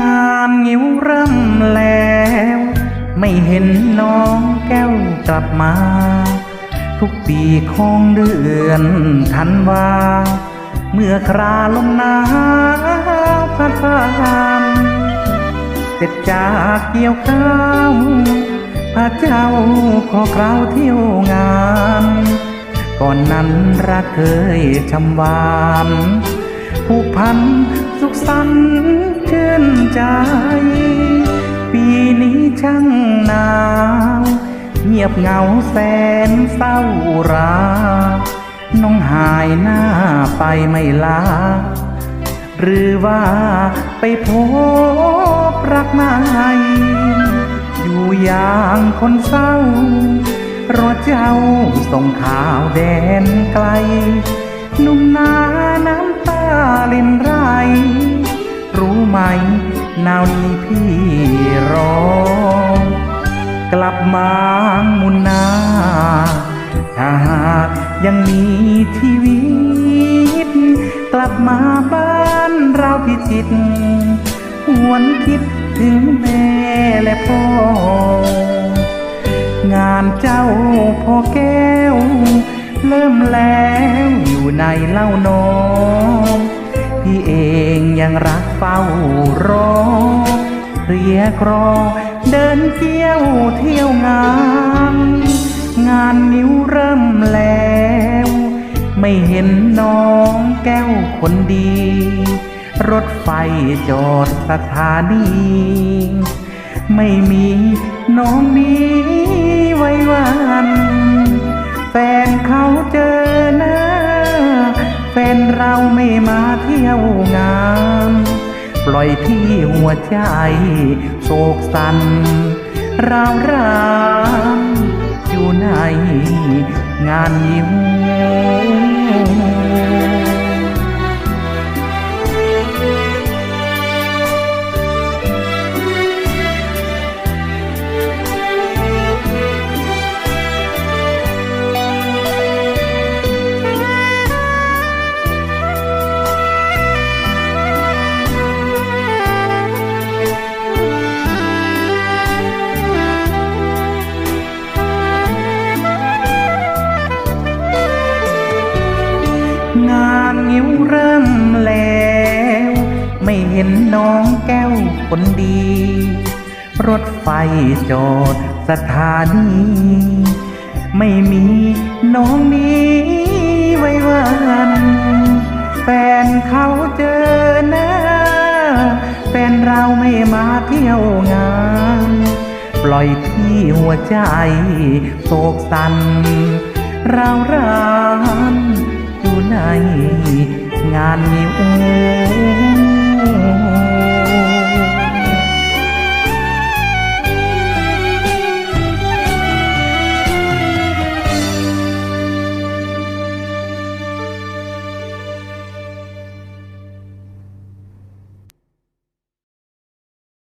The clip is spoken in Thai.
งานงิ้วเริ่มแล้ว ไม่เห็นน้องแก้วกลับมา ทุกปีของเดือนธันวา เมื่อคราลมหนาวพัดผ่านเสร็จจากเกี่ยวข้าวพระเจ้าขอคราวเที่ยวงาน ก่อนนั้นรักเคยชำวาน ผูกพันสุขสันต์ ใจ ปีนี้ช่างหนาว เงียบเหงาแสนเศร้าราน้องหายหน้าไปไม่ลา หรือว่าไปพบรักใหม่อยู่อย่างคนเศร้ารอเจ้าส่งข่าวแดนไกล นุ่มนาน้ำตาลินไร รู้ไหม นาวนี้พี่รอกลับมามุนนาถ้าหากยังมีชีวิต กลับมาบ้านเราพิจิตรหวนคิดถึงแม่และพ่อ งานเจ้าพ่อแก้ว เริ่มแล้วอยู่ในเล่านอง พี่เองยังรักเฝ้ารอ เรียกรอ เดินเที่ยวเที่ยวงาน งานนิ้วเริ่มแล้ว ไม่เห็นน้องแก้วคนดี รถไฟจอดสถานีไม่มีน้องนี้ไว้วันแฟนเขาเจอหน้าแฟนเราไม่มา ที่ยวงามปล่อยพี่หัวใจโศกสันราวรามอยู่ในงานยิ้ม วเริ่มแล้ว ไม่เห็นน้องแก้วคนดี รถไฟจอดสถานี ไม่มีน้องนี้ไว้วันแฟนเขาเจอหน้าแฟนเราไม่มาเที่ยวงานปล่อยพี่หัวใจโศกสันราวราน